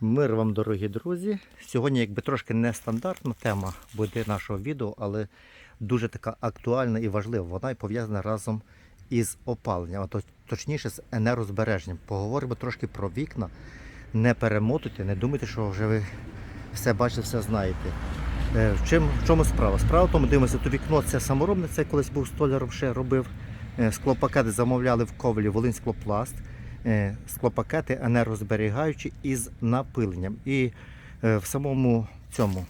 Мир вам, дорогі друзі. Сьогодні якби трошки нестандартна тема буде нашого відео, але дуже така актуальна і важлива. Вона і пов'язана разом із опаленням, а точніше з енергозбереженням. Поговоримо трошки про вікна. Не перемотуйте, не думайте, що вже ви все бачите, все знаєте. Е, В, чому справа? Справа в тому, дивимося, то вікно це саморобне, це колись був столяром, ще робив. Е, Склопакети замовляли в ковлі Волинськлопласт. Е, Склопакети енергозберігаючі із напиленням. І е, в самому цьому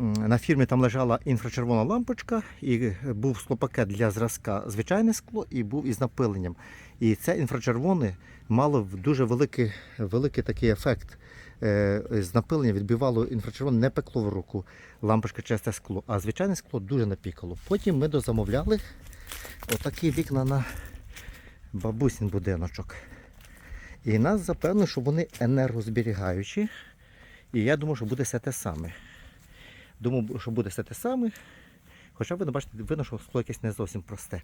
на фірмі там лежала інфрачервона лампочка, і е, був склопакет для зразка звичайне скло, і був із напиленням. І це інфрачервоне мало дуже великий, великий такий ефект. Е, З напилення відбивало інфрачервоне, не пекло в руку лампочка це скло, а звичайне скло дуже напікало. Потім ми дозамовляли отакі вікна на бабусін будиночок. І нас запевнили, що вони енергозберігаючі. І я думаю, що буде все те саме. Думаю, що буде все те саме. Хоча ви бачите, видно, що скло якесь не зовсім просте.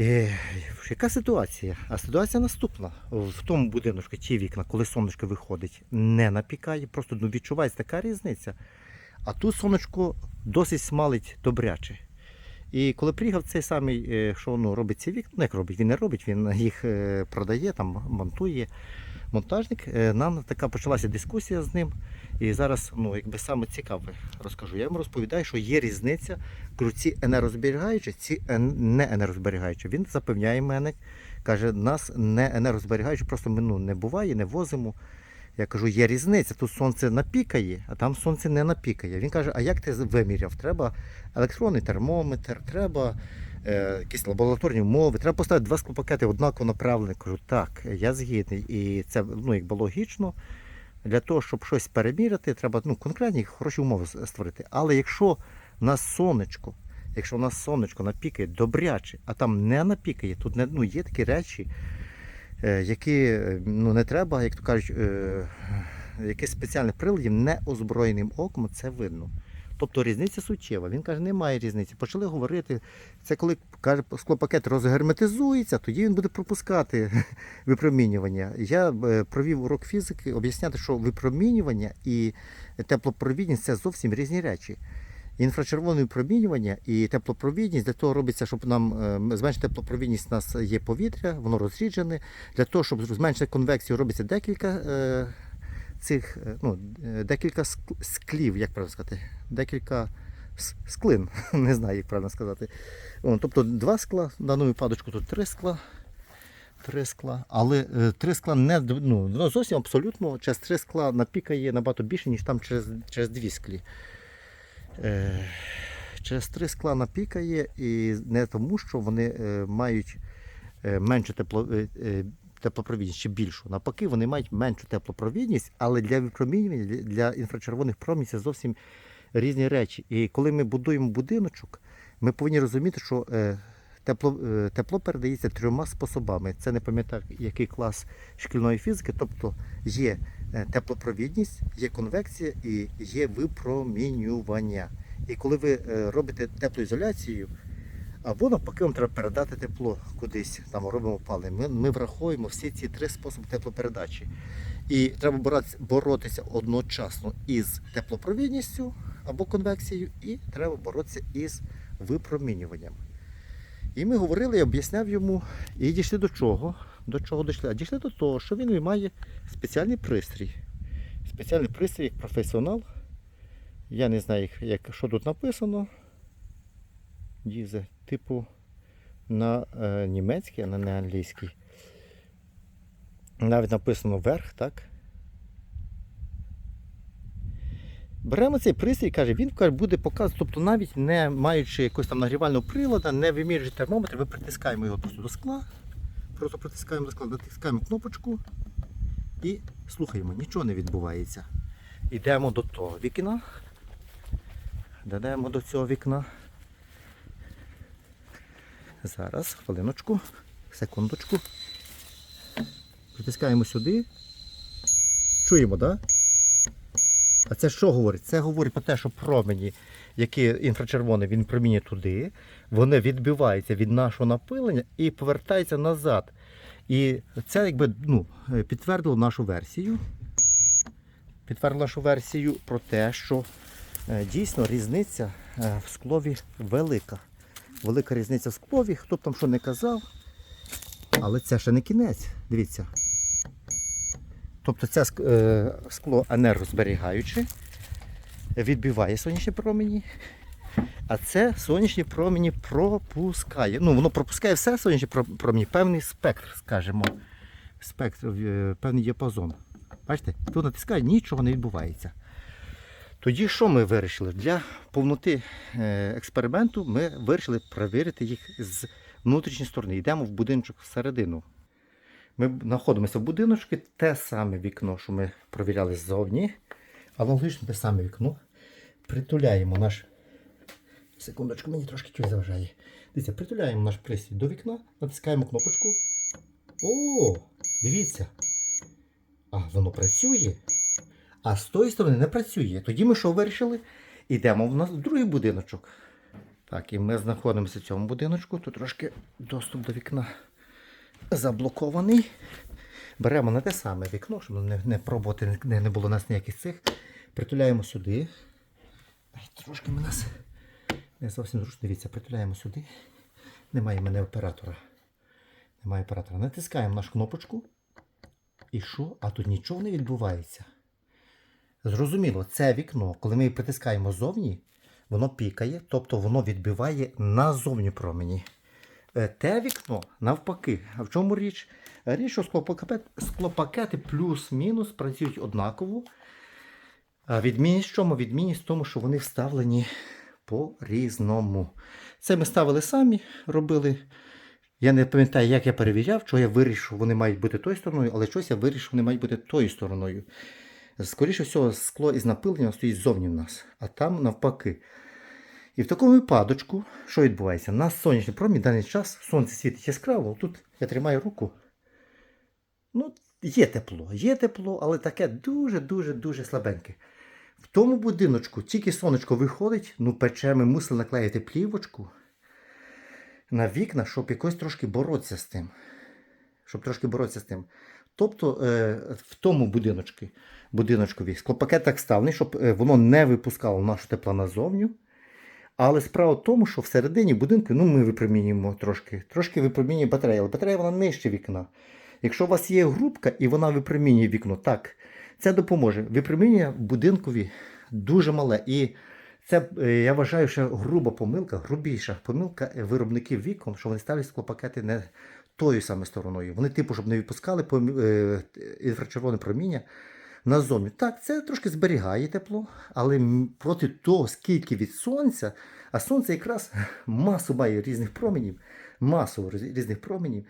Е, яка ситуація? А ситуація наступна. В тому будиночку ті вікна, коли сонечко виходить, не напікає, просто ну, відчувається така різниця. А тут сонечко досить смалить добряче. І коли приїхав цей самий, е, що ну, робить ці вікна, ну як робить, він не робить, він їх е, продає, там монтує монтажник. е, Нам така почалася дискусія з ним. І зараз, ну, якби саме цікаве розкажу. Я йому розповідаю, що є різниця. Кажу, ці енергозберігаючі, ці не енергозберігаючі. Він запевняє мене, каже, нас не енергозберігаючі, просто ми ну, не буває, не возимо. Я кажу, є різниця. Тут сонце напікає, а там сонце не напікає. Він каже, а як ти виміряв? Треба електронний термометр, треба е, якісь лабораторні умови, треба поставити два склопакети однаково направлені. Кажу, так, я згідний. І це ну, якби логічно. Для того, щоб щось переміряти, треба ну, конкретні хороші умови створити. Але якщо в нас сонечко, якщо в нас сонечко напікає добряче, а там не напікає, тут не, ну, є такі речі, які е, ну, не треба, як то кажуть, е, якесь спеціальне приладів неозброєним оком це видно. Тобто різниця суттєва. Він каже, немає різниці. Почали говорити. Це коли каже, склопакет розгерметизується, тоді він буде пропускати випромінювання. Я е, провів урок фізики, об'ясняти, що випромінювання і теплопровідність це зовсім різні речі. Інфрачервоне випромінювання і теплопровідність для того робиться, щоб нам е, зменшити теплопровідність, у нас є повітря, воно розріджене. Для того, щоб зменшити конвекцію, робиться декілька е, цих, е, ну, декілька склів, як правильно сказати, декілька склин, не знаю, як правильно сказати. Тобто два скла, в даному випадку тут три скла. Три скла, але три скла не ну, зовсім абсолютно через три скла напікає набагато більше, ніж там через, через дві склі. Е, через три скла напікає і не тому, що вони е, мають е, меншу тепло, теплопровідність чи більшу. Навпаки, вони мають меншу теплопровідність, але для випромінювання, для- інфрачервоних промінь це зовсім різні речі. І коли ми будуємо будиночок, ми повинні розуміти, що тепло, тепло передається трьома способами. Це не пам'ятаю, який клас шкільної фізики. Тобто є теплопровідність, є конвекція і є випромінювання. І коли ви е, робите теплоізоляцію, або навпаки, вам треба передати тепло кудись, там робимо опалення. Ми, ми враховуємо всі ці три способи теплопередачі. І треба боротися одночасно із теплопровідністю або конвекцією, і треба боротися із випромінюванням. І ми говорили, я об'ясняв йому, і дійшли до чого? До чого дійшли? А дійшли до того, що він має спеціальний пристрій. Спеціальний пристрій як професіонал. Я не знаю, як, що тут написано. Дізе, типу на е, німецький, а не англійський. Навіть написано верх, так? Беремо цей пристрій, каже, він каже, буде показувати, тобто навіть не маючи якогось там нагрівального приладу, не вимірюючи термометр, ми притискаємо його просто до скла. Просто притискаємо до скла, натискаємо кнопочку і слухаємо, нічого не відбувається. Йдемо до того вікна. Дадемо до цього вікна. Зараз, хвилиночку, секундочку. Притискаємо сюди. Чуємо, так? Да? А це що говорить? Це говорить про те, що промені, які інфрачервоні, він промінює туди, вони відбиваються від нашого напилення і повертаються назад. І це якби ну, підтвердило нашу версію. підтвердила нашу версію про те, що е, дійсно різниця е, в склові велика. Велика різниця в склові, хто б там що не казав. Але це ще не кінець. Дивіться. Тобто це е, скло енергозберігаюче, відбиває сонячні промені, а це сонячні промені пропускає. Ну, воно пропускає все сонячні про- промені, певний спектр, скажімо, спектр, е, певний діапазон. Бачите, тут натискає, нічого не відбувається. Тоді що ми вирішили? Для повноти е, експерименту ми вирішили перевірити їх з внутрішньої сторони. Йдемо в будиночок всередину. Ми знаходимося в будиночку, те саме вікно, що ми провіряли ззовні. Аналогічно те саме вікно. Притуляємо наш. Секундочку, мені трошки щось заважає. Дивіться, притуляємо наш пристрій до вікна, натискаємо кнопочку. О, дивіться. А воно працює. А з тої сторони не працює. Тоді ми що вирішили? Йдемо в нас в другий будиночок. Так, і ми знаходимося в цьому будиночку. Тут трошки доступ до вікна заблокований. Беремо на те саме вікно, щоб не, не пробувати, не, не було у нас ніяких цих. Притуляємо сюди. Трошки ми нас не зовсім зручно. Дивіться, притуляємо сюди. Немає мене оператора. Немає оператора. Натискаємо нашу кнопочку. І що? А тут нічого не відбувається. Зрозуміло, це вікно, коли ми притискаємо ззовні, воно пікає, тобто воно відбиває назовні промені. Е, Те вікно навпаки. А в чому річ? Річ, що склопакети, склопакети плюс-мінус працюють однаково. Відмінність в чому? Відмінність в тому, що вони вставлені по-різному. Це ми ставили самі, робили. Я не пам'ятаю, як я перевіряв, що я вирішив, вони мають бути тою стороною, але щось я вирішив, вони мають бути тою стороною. Скоріше всього, скло із напиленням стоїть ззовні в нас, а там навпаки. І в такому випадочку, що відбувається? На сонячний промінь даний час сонце світить яскраво. Тут я тримаю руку. Ну, є тепло, є тепло, але таке дуже-дуже дуже слабеньке. В тому будиночку тільки сонечко виходить, ну пече, ми мусили наклеїти плівочку на вікна, щоб якось трошки боротися з тим. Щоб трошки боротися з тим. Тобто е, в тому будиночку, будиночкові склопакет так ставлений, щоб е, воно не випускало нашу тепла назовню. Але справа в тому, що всередині будинку ну, ми випромінюємо трошки, трошки випромінює батарея, але батарея вона нижче вікна. Якщо у вас є грубка і вона випромінює вікно, так, це допоможе. Випромінює будинкові дуже мале. І це, е, я вважаю, що груба помилка, грубіша помилка е, виробників вікон, що вони ставлять склопакети не тою саме стороною. Вони, типу, щоб не відпускали е, інфрачервоне проміння назовні. Так, це трошки зберігає тепло, але проти того, скільки від сонця, а сонце якраз масу має різних променів, масу різних променів.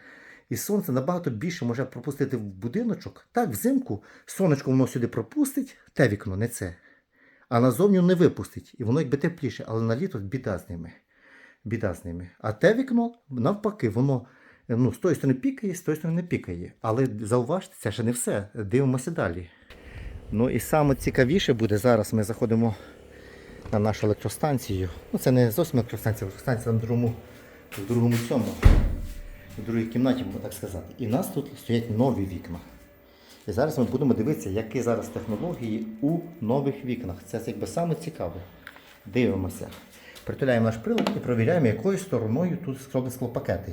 І сонце набагато більше може пропустити в будиночок. Так, взимку сонечко воно сюди пропустить, те вікно, не це. А назовні не випустить. І воно якби тепліше, але на літо біда з ними. Біда з ними. А те вікно, навпаки, воно ну, з тої сторони пікає, з тої сторони не пікає. Але зауважте, це ще не все. Дивимося далі. Ну і саме цікавіше буде зараз. Ми заходимо на нашу електростанцію. Ну, це не зовсім електростанція, електростанція в другому, в другому цьому, в другій кімнаті, можна так сказати. І в нас тут стоять нові вікна. І зараз ми будемо дивитися, які зараз технології у нових вікнах. Це якби саме цікаве. Дивимося. Притуляємо наш прилад і провіряємо, якою стороною тут зроблені склопакети.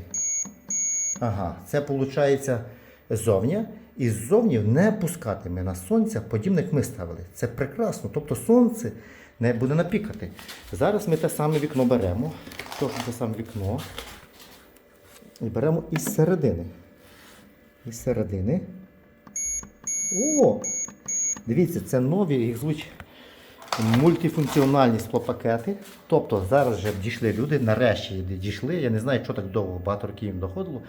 Ага, це виходить ззовні. І ззовні не пускатиме на сонце, подібне, як ми ставили. Це прекрасно. Тобто сонце не буде напікати. Зараз ми те саме вікно беремо. Теж те саме вікно. І беремо із середини. Із середини. О! Дивіться, це нові, їх звуть мультифункціональні склопакети. Тобто зараз вже дійшли люди, нарешті дійшли. Я не знаю, що так довго, багато років їм доходило.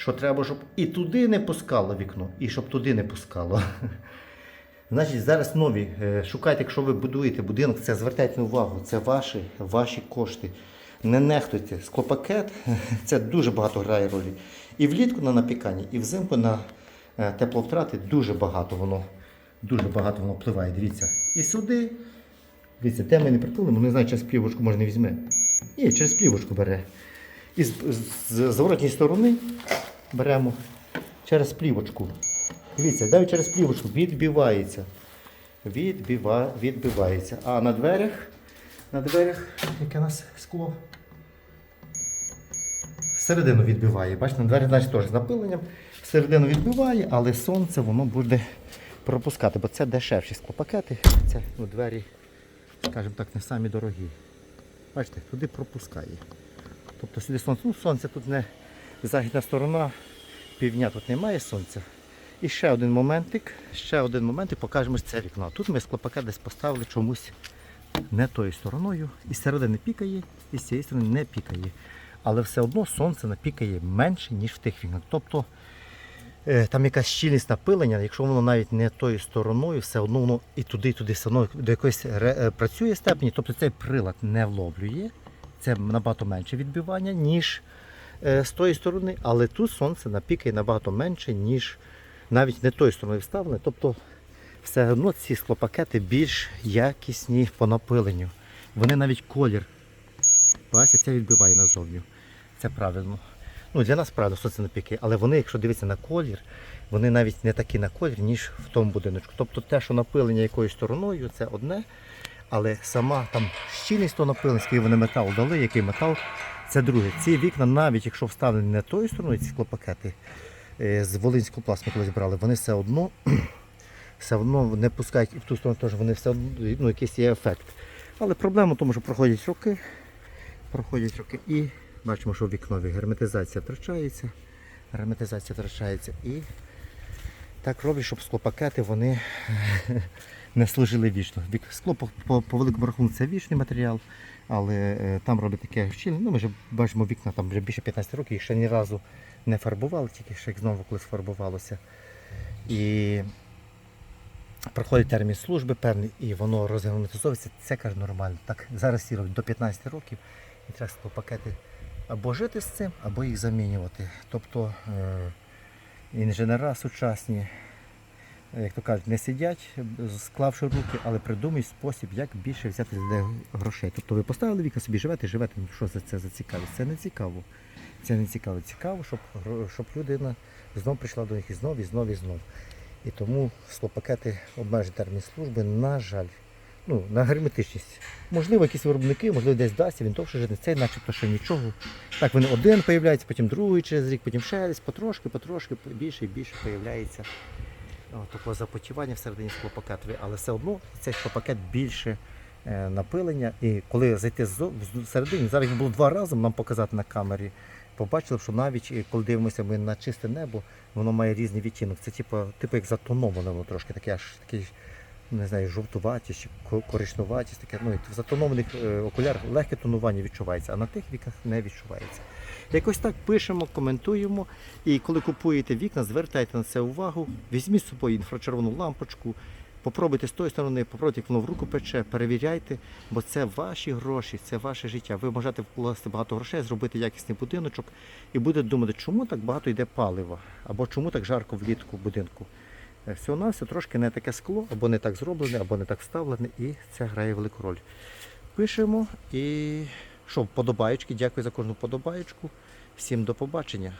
Що треба, щоб і туди не пускало вікно, і щоб туди не пускало. Значить, зараз нові. Е, Шукайте, якщо ви будуєте будинок, це звертайте увагу, це ваші, ваші кошти. Не нехтуйте. Склопакет це дуже багато грає ролі. І влітку на напіканні, і взимку на е, тепловтрати дуже багато воно. Дуже багато воно впливає. Дивіться. І сюди. Дивіться, де ми не притулимо, не знаю, через плівочку може не візьме. Ні, через плівочку бере. І з, з, з зворотньої сторони беремо через плівочку. Дивіться, навіть через плівочку відбивається. відбива, відбивається. А на дверях, на дверях, яке у нас скло, середину відбиває. Бачите, на двері значить теж з напиленням. Середину відбиває, але сонце воно буде пропускати, бо це дешевші склопакети. Це ну, двері, скажімо так, не самі дорогі. Бачите, туди пропускає. Тобто сюди сонце, ну сонце тут не західна сторона, півдня тут немає сонця. І ще один моментик, ще один моментик, покажемо це вікно. Тут ми склопакет десь поставили чомусь не тою стороною. І середини пікає, і з цієї сторони не пікає. Але все одно сонце напікає менше, ніж в тих вікнах. Тобто е, там якась щільність напилення, якщо воно навіть не тою стороною, все одно воно і туди, і туди все одно до якоїсь е, працює степені. Тобто цей прилад не вловлює. Це набагато менше відбивання, ніж з тої сторони, але тут сонце напікає набагато менше, ніж навіть не тою стороною вставлене. Тобто все одно ці склопакети більш якісні по напиленню. Вони навіть колір. Бачите, це відбиває назовню. Це правильно. Ну, для нас правильно сонце напікає, але вони, якщо дивитися на колір, вони навіть не такі на колір, ніж в тому будиночку. Тобто те, що напилення якоюсь стороною, це одне. Але сама там щільність того напилення, скільки вони метал дали, який метал, це друге. Ці вікна, навіть якщо вставлені не тою стороною, ці склопакети е, з Волинського пласту колись брали, вони все одно все одно не пускають і в ту сторону теж вони все одно ну, якийсь є ефект. Але проблема в тому, що проходять роки, проходять роки і бачимо, що в вікнові герметизація втрачається, герметизація втрачається і так роблять, щоб склопакети вони не служили вічно. Скло по, по, по великому рахунку це вічний матеріал, але е, там роблять таке щільне. Ну, ми вже бачимо вікна там вже більше 15 років, їх ще ні разу не фарбували, тільки ще як знову колись фарбувалося. І проходить термін служби певний, і воно розгерметизовується, це каже нормально. Так зараз всі роблять до 15 років і треба склопакети або жити з цим, або їх замінювати. Тобто е, інженера сучасні, як то кажуть, не сидять, склавши руки, але придумують спосіб, як більше взяти людей грошей. Тобто ви поставили віка, собі живете, живете, ну що за це зацікавить? Це не цікаво. Це не цікаво. Цікаво, щоб, щоб людина знов прийшла до них і знов, і знов, і знов. І тому склопакети обмежують термін служби, на жаль, ну, на герметичність. Можливо, якісь виробники, можливо, десь дасть, він довше жити. Цей начебто ще нічого. Так він один появляється, потім другий через рік, потім ще десь, потрошки, потрошки, більше і більше появляється такого запотівання всередині склопакетові, але все одно цей склопакет більше е, напилення. І коли зайти всередині, зараз їх було два рази нам показати на камері. Побачили, що навіть е, коли дивимося ми на чисте небо, воно має різний відтінок. Це типу, типу як затоноване воно трошки, таке аж такий, не знаю, жовтуватість, коричневатість, таке. Ну, в затонованих е, окулярах легке тонування відчувається, а на тих віках не відчувається. Якось так пишемо, коментуємо. І коли купуєте вікна, звертайте на це увагу, візьміть з собою інфрачервону лампочку, попробуйте з тої сторони, попробуйте, як воно в руку пече, перевіряйте, бо це ваші гроші, це ваше життя. Ви можете вкласти багато грошей, зробити якісний будиночок і будете думати, чому так багато йде палива, або чому так жарко влітку в будинку. Е, Всього на все трошки не таке скло, або не так зроблене, або не так вставлене, і це грає велику роль. Пишемо і що, вподобаєчки, дякую за кожну вподобаєчку. Всім до побачення.